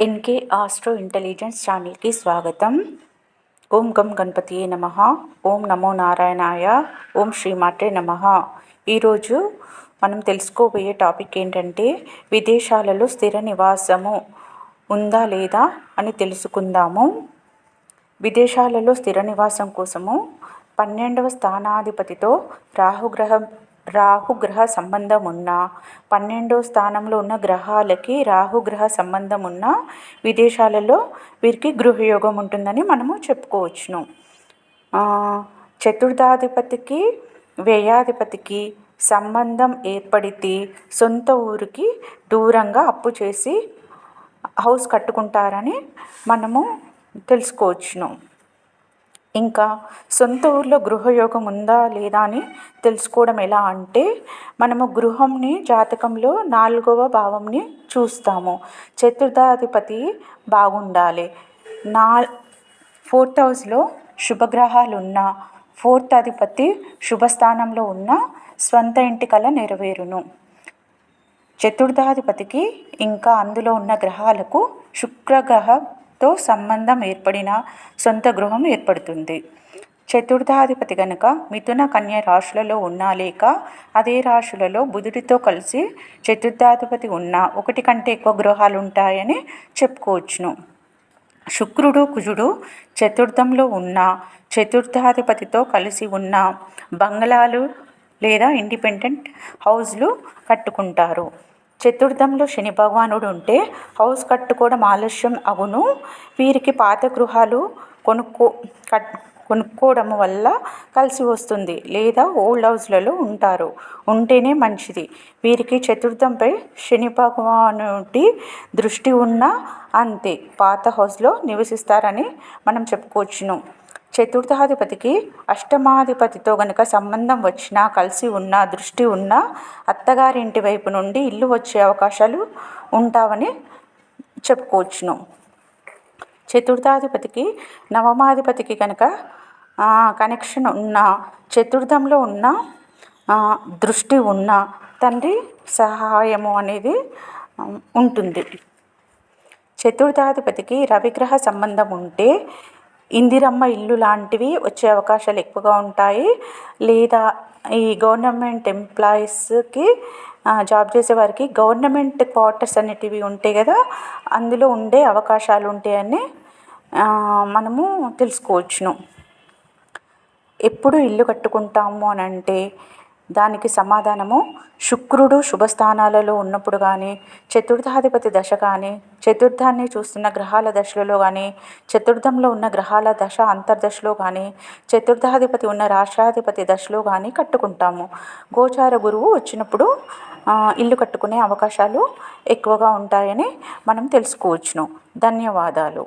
NK astro intelligence ఛానల్కి స్వాగతం. ఓం గం గణపతియే నమ. ఓం నమో నారాయణాయ. ఓం శ్రీమాత్రే నమ. ఈరోజు మనం తెలుసుకోబోయే టాపిక్ ఏంటంటే విదేశాలలో స్థిర నివాసము ఉందా లేదా అని తెలుసుకుందాము. విదేశాలలో స్థిర నివాసం కోసము పన్నెండవ స్థానాధిపతితో రాహుగ్రహం రాహుగ్రహ సంబంధం ఉన్న పన్నెండో స్థానంలో ఉన్న గ్రహాలకి రాహుగ్రహ సంబంధం ఉన్న విదేశాలలో వీరికి గృహయోగం ఉంటుందని మనము చెప్పుకోవచ్చును. చతుర్థాధిపతికి వ్యయాధిపతికి సంబంధం ఏర్పడితే సొంత ఊరికి దూరంగా అప్పు చేసి హౌస్ కట్టుకుంటారని మనము తెలుసుకోవచ్చును. ఇంకా సొంత ఊర్లో గృహయోగం ఉందా లేదా అని తెలుసుకోవడం ఎలా అంటే మనము గృహంని జాతకంలో నాలుగవ భావంని చూస్తాము. చతుర్థాధిపతి బాగుండాలి. నా ఫోర్త్ హౌస్లో శుభగ్రహాలు ఉన్న ఫోర్త్ అధిపతి శుభస్థానంలో ఉన్న స్వంత ఇంటి కళ నెరవేరును. చతుర్థాధిపతికి ఇంకా అందులో ఉన్న గ్రహాలకు శుక్రగ్రహ తో సంబంధం ఏర్పడిన సొంత గృహం ఏర్పడుతుంది. చతుర్థాధిపతి గనుక మిథున కన్య రాశులలో ఉన్నా లేక అదే రాశులలో బుధుడితో కలిసి చతుర్థాధిపతి ఉన్న ఒకటి కంటే ఎక్కువ గృహాలు ఉంటాయని చెప్పుకోవచ్చును. శుక్రుడు కుజుడు చతుర్థంలో ఉన్న చతుర్థాధిపతితో కలిసి ఉన్న బంగ్లాలు లేదా ఇండిపెండెంట్ హౌస్లు కట్టుకుంటారు. చతుర్థంలో శని భగవానుడు ఉంటే హౌస్ కట్టుకోవడం ఆలస్యం అవును. వీరికి పాత గృహాలు కొనుక్కో కట్ కొనుక్కోవడం వల్ల కలిసి వస్తుంది లేదా ఓల్డ్ హౌస్లలో ఉంటారు. ఉంటేనే మంచిది. వీరికి చతుర్థంపై శని భగవానుడి దృష్టి ఉన్న అంతే. పాత హౌస్లో నివసిస్తారని మనం చెప్పుకోవచ్చును. చతుర్థాధిపతికి అష్టమాధిపతితో గనుక సంబంధం వచ్చినా కలిసి ఉన్న దృష్టి ఉన్న అత్తగారింటి వైపు నుండి ఇల్లు వచ్చే అవకాశాలు ఉంటావని చెప్పుకోవచ్చును. చతుర్థాధిపతికి నవమాధిపతికి కనుక కనెక్షన్ ఉన్న చతుర్థంలో ఉన్న దృష్టి ఉన్న తండ్రి సహాయము అనేది ఉంటుంది. చతుర్థాధిపతికి రవిగ్రహ సంబంధం ఉంటే ఇందిరమ్మ ఇల్లు లాంటివి వచ్చే అవకాశాలు ఎక్కువగా ఉంటాయి. లేదా ఈ గవర్నమెంట్ ఎంప్లాయీస్కి జాబ్ చేసే వారికి గవర్నమెంట్ క్వార్టర్స్ అనేటివి ఉంటాయి కదా అందులో ఉండే అవకాశాలు ఉంటాయని మనము తెలుసుకోవచ్చును. ఎప్పుడు ఇల్లు కట్టుకుంటాము అని అంటే దానికి సమాధానము శుక్రుడు శుభస్థానాలలో ఉన్నప్పుడు కానీ చతుర్థాధిపతి దశ కానీ చతుర్థాన్ని చూస్తున్న గ్రహాల దశలలో కానీ చతుర్థంలో ఉన్న గ్రహాల దశ అంతర్దశలో కానీ చతుర్థాధిపతి ఉన్న రాష్ట్రాధిపతి దశలో కానీ కట్టుకుంటాము. గోచార గురువు వచ్చినప్పుడు ఇల్లు కట్టుకునే అవకాశాలు ఎక్కువగా ఉంటాయని మనం తెలుసుకోవచ్చును. ధన్యవాదాలు.